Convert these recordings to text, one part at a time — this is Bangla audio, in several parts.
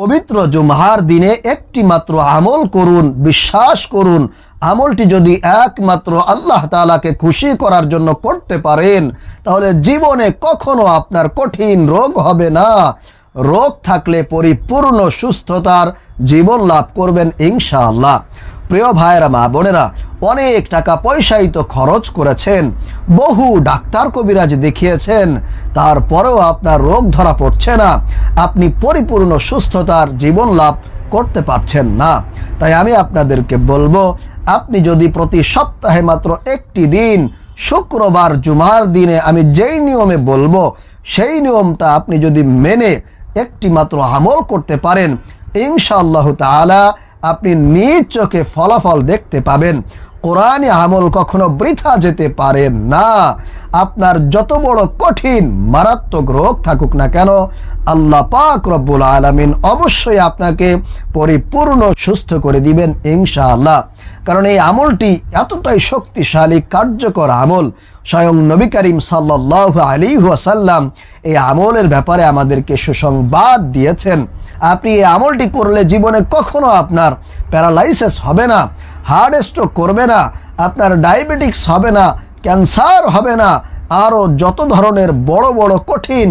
পবিত্র জুমহার দিনে একটি মাত্র আমল করুন, বিশ্বাস করুন। আমলটি যদি একমাত্র আল্লাহ তালাকে খুশি করার জন্য করতে পারেন, তাহলে জীবনে কখনো আপনার কঠিন রোগ হবে না। রোগ থাকলে পরিপূর্ণ সুস্থতার জীবন লাভ করবেন ইনশাআল্লাহ। প্রিয় ভাইয়েরা, মা বোনেরা, অনেক টাকা পয়সাই তো খরচ করেছেন। বহু ডাক্তার কবিরাজ দেখিয়েছেন, তারপরেও আপনার রোগ ধরা পড়ছে না। আপনি পরিপূর্ণ সুস্থতার জীবন লাভ করতে পারছেন না। তাই আমি আপনাদেরকে বলব, আপনি যদি প্রতি সপ্তাহে মাত্র একটি দিন, শুক্রবার, জুমার দিনে আমি যেই নিয়মে বলব, সেই নিয়মটা আপনি যদি মেনে একটি মাত্র আমল করতে পারেন, ইনশাআল্লাহ তাআলা আপনি নিজ চোখে ফলাফল দেখতে পাবেন। কোরআনে আমল কখনো বৃথা যেতে পারে না। আপনার যত বড় কঠিন, মারাত্মক রোগ থাকুক না কেন, আল্লাহ পাক রব্বুল আলামিন অবশ্যই আপনাকে পরিপূর্ণ সুস্থ করে দিবেন ইনশাআল্লাহ। কারণ এই আমলটি এতটাই শক্তিশালী, কার্যকর আমল। স্বয়ং নবী করিম সাল্লাহ আলী ওয়াসাল্লাম এই আমলের ব্যাপারে আমাদেরকে সুসংবাদ দিয়েছেন। আপনি এই আমলটি করলে জীবনে কখনো আপনার প্যারালাইসিস হবে না, হার্ট স্ট্রোক করবে না, আপনার ডায়াবেটিক্স হবে না, ক্যান্সার হবে না, আরও যত ধরনের বড় বড় কঠিন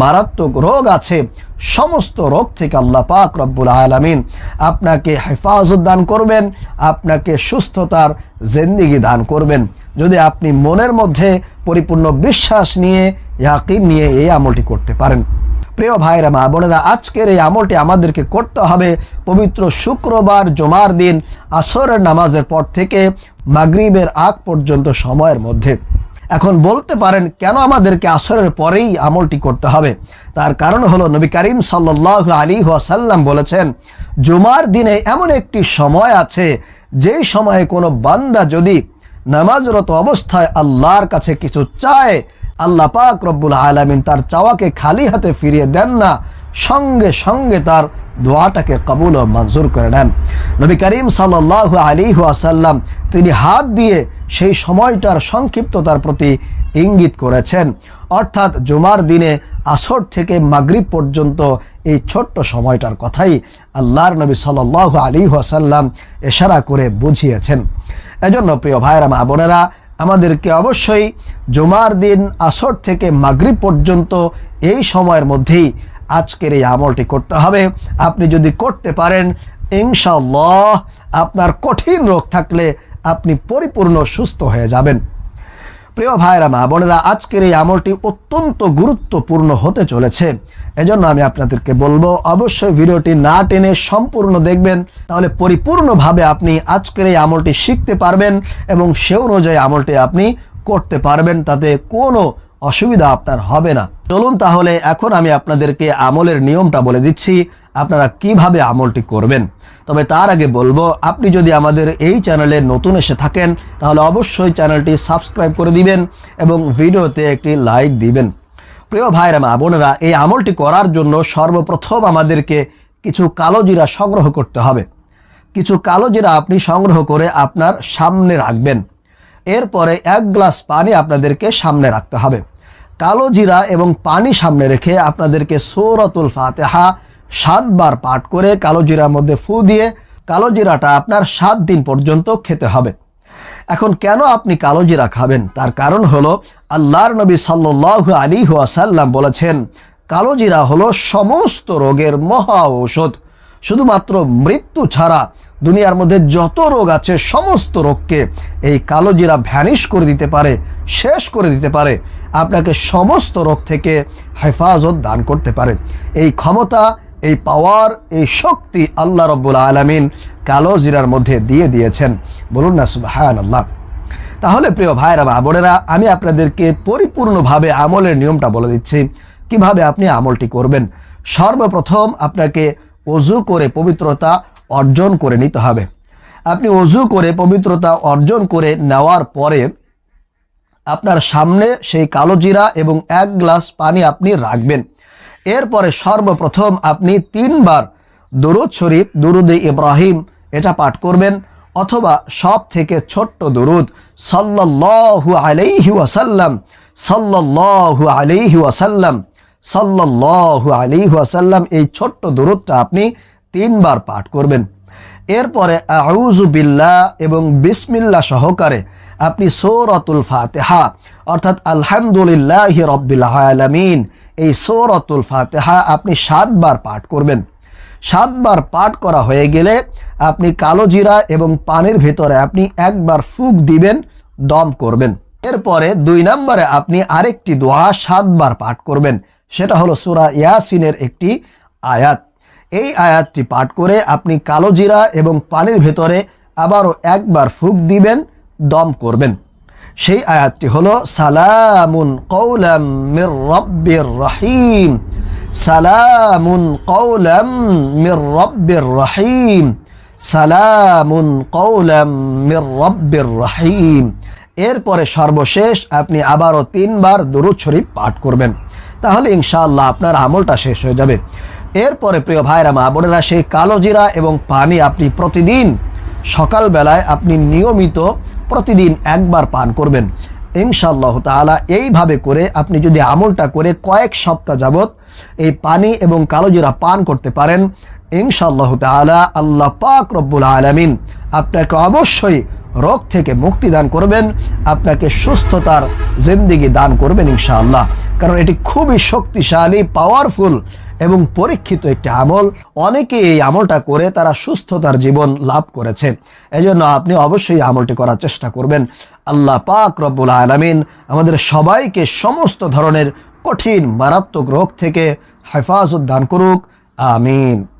মারাত্মক রোগ আছে, সমস্ত রোগ থেকে আল্লাহ পাক রব্বুল আলমিন আপনাকে হেফাজত দান করবেন, আপনাকে সুস্থতার জিন্দিগি দান করবেন। যদি আপনি মনের মধ্যে পরিপূর্ণ বিশ্বাস নিয়ে, ইয়াকিন নিয়ে এই আমলটি করতে পারেন। প্রিয় ভাইরা, মা বোনেরা, আজকের এই আমলটি আমাদেরকে করতে হবে পবিত্র শুক্রবার জমার দিন আসরের নামাজের পর থেকে মাগরিবের আগ পর্যন্ত সময়ের মধ্যে। এখন বলতে পারেন, কেন আমাদেরকে আসরের পরেই আমলটি করতে হবে? তার কারণ হলো, নবী করিম সাল্লাহ আলী ওয়াসাল্লাম বলেছেন, জুমার দিনে এমন একটি সময় আছে, যেই সময়ে কোনো বান্দা যদি নামাজরত অবস্থায় আল্লাহর কাছে কিছু চায় আল্লাহ পাক রব্বুল আলমিন তার চাওয়াকে খালি হাতে ফিরিয়ে দেন না, সঙ্গে সঙ্গে তার দোয়াটাকে কবুল ও মঞ্জুর করে নেন। নবী করিম সাল্লাহ আলী আসাল্লাম তিনি হাত দিয়ে সেই সময়টার সংক্ষিপ্ততার প্রতি ইঙ্গিত করেছেন। অর্থাৎ জুমার দিনে আসর থেকে মাগরিব পর্যন্ত এই ছোট্ট সময়টার কথাই আল্লাহর নবী সাল্লাহ আলী আসাল্লাম এশারা করে বুঝিয়েছেন। এজন্য প্রিয় ভাইরা মা বোনেরা আমাদেরকে অবশ্যই জুমার দিন আসর থেকে মাগরিব পর্যন্ত এই সময়ের মধ্যেই আজকের এই আমলটি করতে হবে। আপনি যদি করতে পারেন ইনশাল্লাহ আপনার কঠিন রোগ থাকলে আপনি পরিপূর্ণ সুস্থ হয়ে যাবেন। প্রিয় ভাইরা মা বোনেরা, আজকের এই আমলটি অত্যন্ত গুরুত্বপূর্ণ হতে চলেছে। এজন্য আমি আপনাদেরকে বলব, অবশ্যই ভিডিওটি না টেনে সম্পূর্ণ দেখবেন। তাহলে পরিপূর্ণভাবে আপনি আজকের এই আমলটি শিখতে পারবেন এবং সে অনুযায়ী আমলটি আপনি করতে পারবেন। তাতে কোনো অসুবিধা আপনার হবে না। চলুন তাহলে, এখন আমি আপনাদেরকে আমলের নিয়মটা বলে দিচ্ছি। আপনারা কীভাবে আমলটি করবেন? তবে তার আগে বলব, আপনি যদি আমাদের এই চ্যানেলে নতুন এসে থাকেন, তাহলে অবশ্যই চ্যানেলটি সাবস্ক্রাইব করে দিবেন এবং ভিডিওতে একটি লাইক দিবেন। প্রিয় ভাইরা, মা বোনেরা, এই আমলটি করার জন্য সর্বপ্রথম আমাদেরকে কিছু কালো জিরা সংগ্রহ করতে হবে। কিছু কালো জিরা আপনি সংগ্রহ করে আপনার সামনে রাখবেন। এরপরে এক গ্লাস পানি আপনাদেরকে সামনে রাখতে হবে। কালো জিরা এবং পানি সামনে রেখে আপনাদেরকে সৌরতুল ফাতেহা সাতবার পাঠ করে কালো জিরার মধ্যে ফু দিয়ে কালো জিরাটা আপনার সাত দিন পর্যন্ত খেতে হবে। এখন কেন আপনি কালো জিরা খাবেন? তার কারণ হলো আল্লাহর নবী সাল্লাহ আলী ওয়াসাল্লাম বলেছেন, কালো জিরা হলো সমস্ত রোগের মহা ঔষধ। শুধুমাত্র মৃত্যু ছাড়া দুনিয়ার মধ্যে যত রোগ আছে, সমস্ত রোগকে এই কালো জিরা ভ্যানিশ করে দিতে পারে, শেষ করে দিতে পারে। আপনাকে সমস্ত রোগ থেকে হেফাজত দান করতে পারে। এই ক্ষমতা এই পাওয়ার, এই শক্তি আল্লাহ রব্বুল আলমিন কালো জিরার মধ্যে দিয়ে দিয়েছেন। বলুন না সুবাহান আল্লাহ তাহলে প্রিয় ভাইরা বা বোনেরা, আমি আপনাদেরকে পরিপূর্ণভাবে আমলের নিয়মটা বলে দিচ্ছি। কীভাবে আপনি আমলটি করবেন? সর্বপ্রথম আপনাকে অজু করে পবিত্রতা অর্জন করে নিতে হবে। আপনি অজু করে পবিত্রতা অর্জন করে নেওয়ার পরে আপনার সামনে সেই কালো জিরা এবং এক গ্লাস পানি আপনি রাখবেন। এরপরে সর্বপ্রথম আপনি তিনবার দুরুদ শরীফ, দুরুদে ইব্রাহিম এটা পাঠ করবেন, অথবা সব থেকে ছোট্ট দুরুদ, সাল্লাল্লাহু আলাইহি ওয়াসাল্লাম, সাল্লাল্লাহু আলাইহি ওয়াসাল্লাম, সাল্লাল্লাহু আলাইহি ওয়াসাল্লাম, এই ছোট্ট দূরত্বটা আপনি তিনবার পাঠ করবেন। এরপরে আউযু বিল্লাহ এবং বিসমিল্লাহ সহকারে আপনি সৌরতুল ফাতেহা, অর্থাৎ আলহামদুলিল্লাহ রব্বিল আলামিন এই সৌরতুল ফাতেহা আপনি সাতবার পাঠ করবেন। সাতবার পাঠ করা হয়ে গেলে আপনি কালো জিরা এবং পানির ভেতরে আপনি একবার ফুক দিবেন, দম করবেন। এরপরে দুই নম্বরে আপনি আরেকটি দোয়া সাতবার পাঠ করবেন, সেটা হলো সুরা ইয়াসিনের একটি আয়াত। এই আয়াতটি পাঠ করে আপনি কালো জিরা এবং পানির ভেতরে আবারও একবার ফুক দিবেন, দম করবেন। সেই আয়াতটি হলো, সালামুন কৌলাম মির রব্বির রহিম। সালামুন কৌলাম মির রব্বির রহিম। সালামুন কৌলাম মির রব্বির রহিম। এরপরে সর্বশেষ আপনি আবারও তিনবার দরুদ শরীফ পাঠ করবেন। তাহলে ইনশাআল্লাহ আপনার আমলটা শেষ হয়ে যাবে। এরপরে প্রিয় ভাইরা, মা বোনেরা, সেই কালো জিরা এবং পানি আপনি প্রতিদিন সকালবেলায় আপনি নিয়মিত প্রতিদিন একবার পান করবেন। ইনশাআল্লাহ তালা এইভাবে করে আপনি যদি আমলটা করে কয়েক সপ্তাহ যাবৎ এই পানি এবং কালোজিরা পান করতে পারেন। ইনশাআল্লাহ তালা আল্লাহ পাক রব্বুল আলমিন আপনাকে অবশ্যই রোগ থেকে মুক্তি দান করবেন, আপনাকে সুস্থতার জিন্দিগি দান করবেন ইনশাআল্লাহ। কারণ এটি খুবই শক্তিশালী পাওয়ারফুল এবং পরীক্ষিত একটি আমল। অনেকে এই আমলটা করে তারা সুস্থতার জীবন লাভ করেছে। এজন্য আপনি অবশ্যই আমলটি করার চেষ্টা করবেন। আল্লাহ পাক রব্বুল আলামিন আমাদের সবাইকে সমস্ত ধরনের কঠিন মারাত্মক রোগ থেকে হেফাজত দান করুক। আমিন।